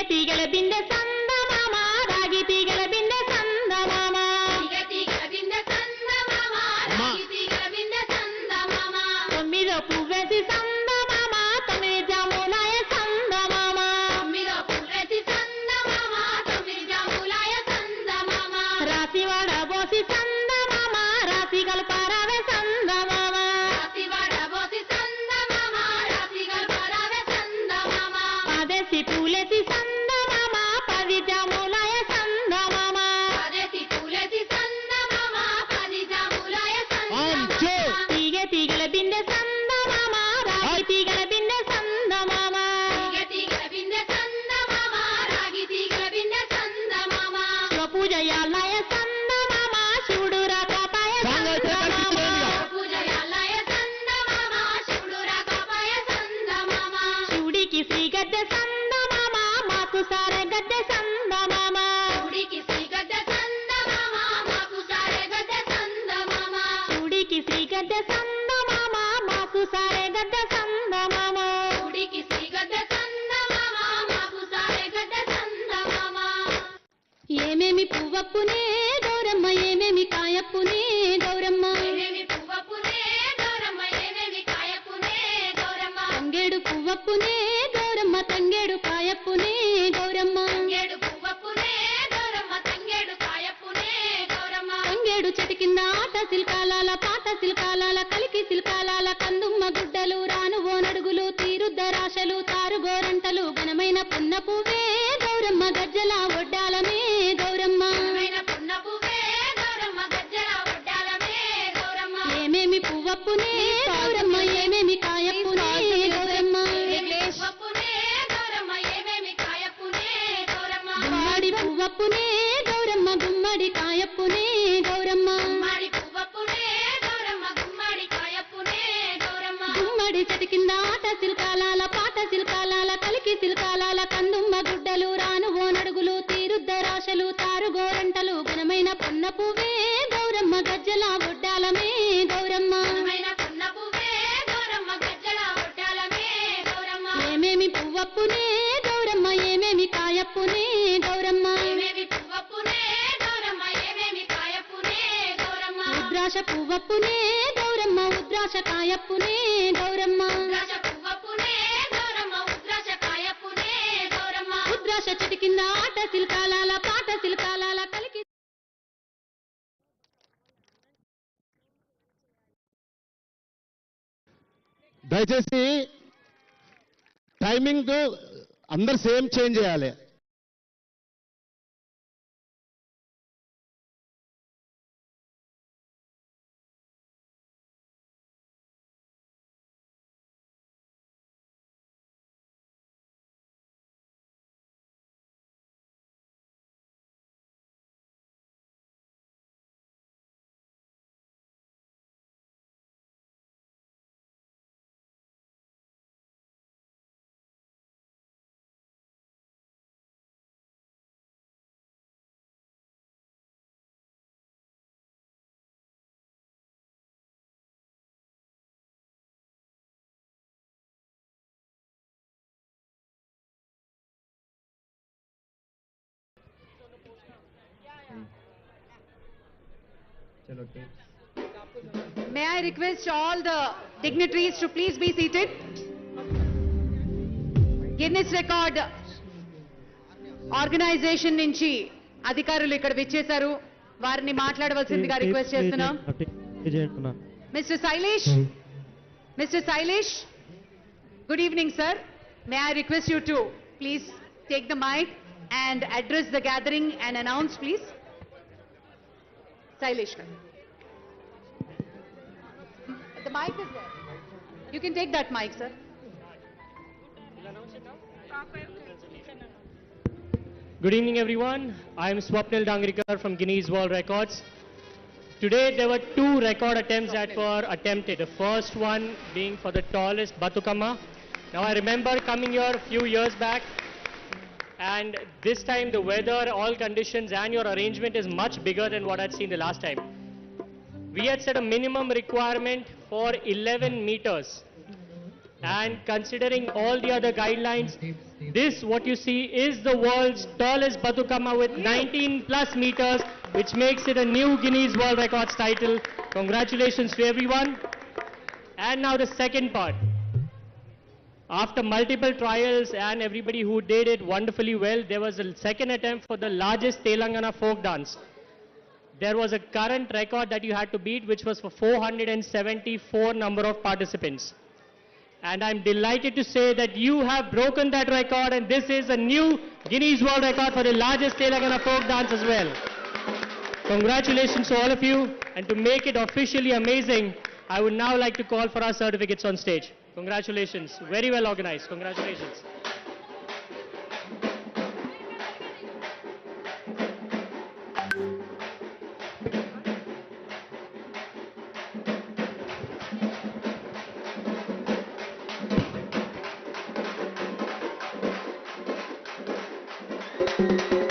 తీగ తీగల బిందె సందమామ రాగి తీగల బిందె సందమామ. తొమ్మిదో పువ్వేసి సందమామ తొమ్మిది జాములాయ సందమామ. రాసి వడబోసి సందమామ రాసి కల్పారావే సందమామ. పదేసి పూలేసి ఏమేమి పువ్వప్పునే గౌరమ్మ ఏమేమి కాయప్పునే గౌరమ్మ. తంగేడు పువ్వప్పునే గౌరమ్మ తంగేడు కాయప్పునే గౌరమ్మ. తంగేడు చెట్టు కింద ఆట శిల్కాలాల గుమ్మడి చెట్టు కింద ఆట శిల్కాలాల పాట శిల్కాలాల కలికి శిల్కాలాల కందుమ్మ గుడ్డలు రాను ఓనడుగులు తీరుద్దరాశలు తారుగోరంటలు ఘనమైన పున్న పువ్వే గౌరమ్మ గజ్జల ఒడ్డాలమే గౌరమ్మ. ఏమేమి పువ్వప్పునే గౌరమ్మ ఏమేమి కాయప్పునే గౌరమ్మ. ఉద్రాశ పువ్వప్పునే గౌరమ్మ. ఉద్రాశ కాయప్పునే గౌరమ్మ. ఉద్రాశ చెట్టు కింద ఆట శిల్కాలాల పాట శిల్కాలాల కలికి దయచేసి టైమింగ్ అందరు సేమ్ చేంజ్ చేయాలి. May I request all the dignitaries to please be seated? Guinness record organisation నుంచి అధికారులు ఇక్కడ విచ్చేశారు. వారిని మాట్లాడవలసిందిగా రిక్వెస్ట్ చేస్తున్నాం. Mister Shailesh mister Shailesh good evening sir may I request you to please take the mic and address the gathering and announce please Saileshwar. The mic is there. You can take that mic, sir. Good evening, everyone. I am Swapnil Dangrikar from Guinness World Records. Today, there were two record attempts that were attempted. The first one being for the tallest Batukama. Now, I remember coming here a few years back and this time the weather, all conditions, and your arrangement is much bigger than what I'd seen the last time. We had set a minimum requirement for 11 meters. And considering all the other guidelines, This, what you see, is the world's tallest Batukama with 19 plus meters, which makes it a new Guinness World Records title. Congratulations to everyone. And now the second part. After multiple trials and everybody who did it wonderfully well, there was a second attempt for the largest Telangana folk dance. There was a current record that you had to beat, which was for 474 number of participants. And I'm delighted to say that you have broken that record, and this is a new Guinness World Record for the largest Telangana folk dance as well. Congratulations to all of you, and to make it officially amazing, I would now like to call for our certificates on stage. Congratulations. Very well organized. Congratulations. Thank